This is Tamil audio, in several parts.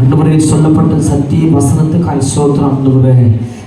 ஆண்டவரே சொல்லப்பட்ட சத்திய வசனத்துக்காய் சோத்திரம் ஆண்டவரே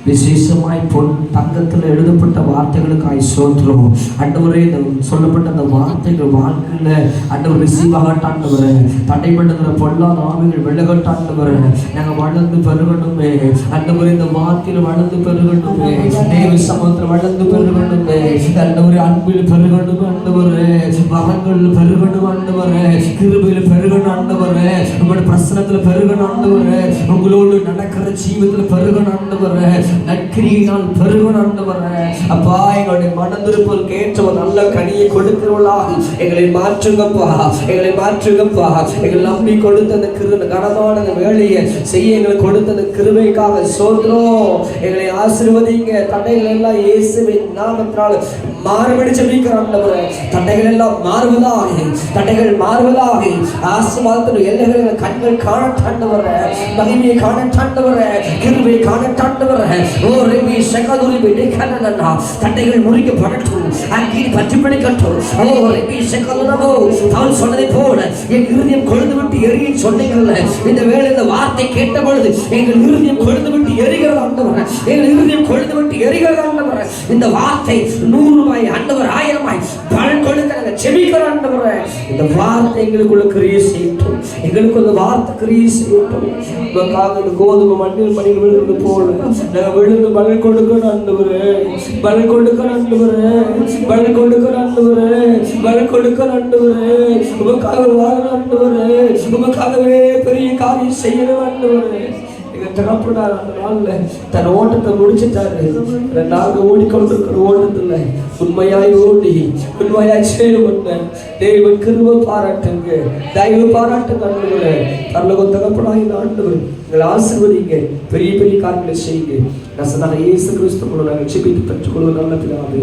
விசேஷமாய் பொன் தங்கத்தில் எழுதப்பட்ட வார்த்தைகளுக்காய் சோத்திரம் அண்டவரே இந்த சொல்லப்பட்ட அந்த வார்த்தைகள் வாழ்க்கையில் அண்டவர் ரிசீவ் ஆகட்டாண்டவரே தடைபடுகிற பொல்லாத ஆவிகள் விலகட்டாண்டவரே நாங்கள் வளர்ந்து பெருகணுமே. அண்டவர் இந்த வார்த்தையில் வளர்ந்து பெருகணுமே. தேவ சமூகத்தில் வளர்ந்து பெருகணுமே. அண்டவர் அன்பில் பெருகணும் ஆண்டவரே. மகன்கள் பெருகணும் ஆண்டவரே. கிருபையில் பெருகணும் ஆண்டவரே. உங்களோட பிரசனத்தில் பெருகணும் ஆண்டவரே. உங்களோடு நடக்கிற ஜீவத்தில் பெருகணும் ஆண்டவரே. நற்கிரியினால் பெருகணும் ஆண்டவரே. அப்பா எங்களுடைய மனதிருப்பதற்கு ஏற்ற ஒரு நல்ல கனியை கொடுக்கிறவர்களாக எங்களை மாற்றுங்கப்பா எங்களை மாற்றுங்கப்பா. எங்களை நம்பி கொடுத்த அந்த கிரு கனமான அந்த வேலையை செய்ய எங்களுக்கு கொடுத்த அந்த கிருபைக்காக சோதரம் எங்களை ஆசிர்வதிங்க தடைகள் எல்லாம் இயேசுவின் நாமத்தினால் மாறுபடி ஜெபிக்கிற தட்டைகள் எல்லாம் மாறுவதாக தட்டைகள் மாறுவதாக ஆசீர்வாதத்தின் எல்லைகளில் கண்கள் காணட்டாண்டவரே மகிமையை காணட்டாண்டவரே கிருபை காணட்டாண்டவரே ஓ ரெபி செகதுரி விடு தட்டைகள் முறிக்கப்படட்டும் அக்கினி பற்றி பிடிக்கட்டும். ஓ ரெபி சகதுரமோ தான் சொன்னதை போல என் இருதயம் கொழுந்து விட்டு எரியும் சொன்னீங்கல்ல இந்த வேலை இந்த வார்த்தை கேட்ட பொழுது எங்கள் இருதயம் கொழுந்து விட்டு எரிகிறது ஆண்டவர் எங்கள் இருதயம் கொழுந்து விட்டு எரிகிறது ஆண்டவர். இந்த வார்த்தை நூறுபாய் ஆண்டவர் ஆயிரமாய் பலன் கொடுக்க நாங்கள் செபிக்கிறோம் ஆண்டவர் இந்த வார்த்தை எங்களுக்குள்ள கிரியை செய்யட்டும். எங்களுக்கு அந்த வார்த்தை கிரியை செய்யட்டும். உங்களுக்காக இந்த கோதுமை மண்ணில் மணியில் விழுந்து போல. நாங்கள் விழுந்து பலன் கொடுக்கணும் ஆண்டவர் பலன் கொடுக்கணும் ஆண்டவர் பலன் கொடுக்கணும் ஆண்டவர் பலன் கொடுக்கணும் ஆண்டவர். உங்களுக்காக வாழணும் ஆண்டவர் உங்களுக்காகவே பெரிய காரியம் செய்யணும் ஆண்டவர். எங்க தகப்பனார் அந்த நாள்ல தன் ஓட்டத்தை முடிச்சுட்டாரு. நாங்க ஓடிக்கொண்டிருக்கிற ஓட்டத்துல உண்மையாய் ஓடி உண்மையாய் செயல்பட்ட தேவன் கிருவ பாராட்டுங்க. தெய்வ பாராட்டு ஆண்டவரே தரலகோ தகப்பனாய் ஆண்டவர் எங்களை ஆசிர்வதிங்க. பெரிய பெரிய காரியங்களை செய்யுங்க. நசனான இயேசு கிறிஸ்து மூலம் நாங்கள் செபித்து பெற்றுக்கொள்வோம் நல்ல பிதாவே.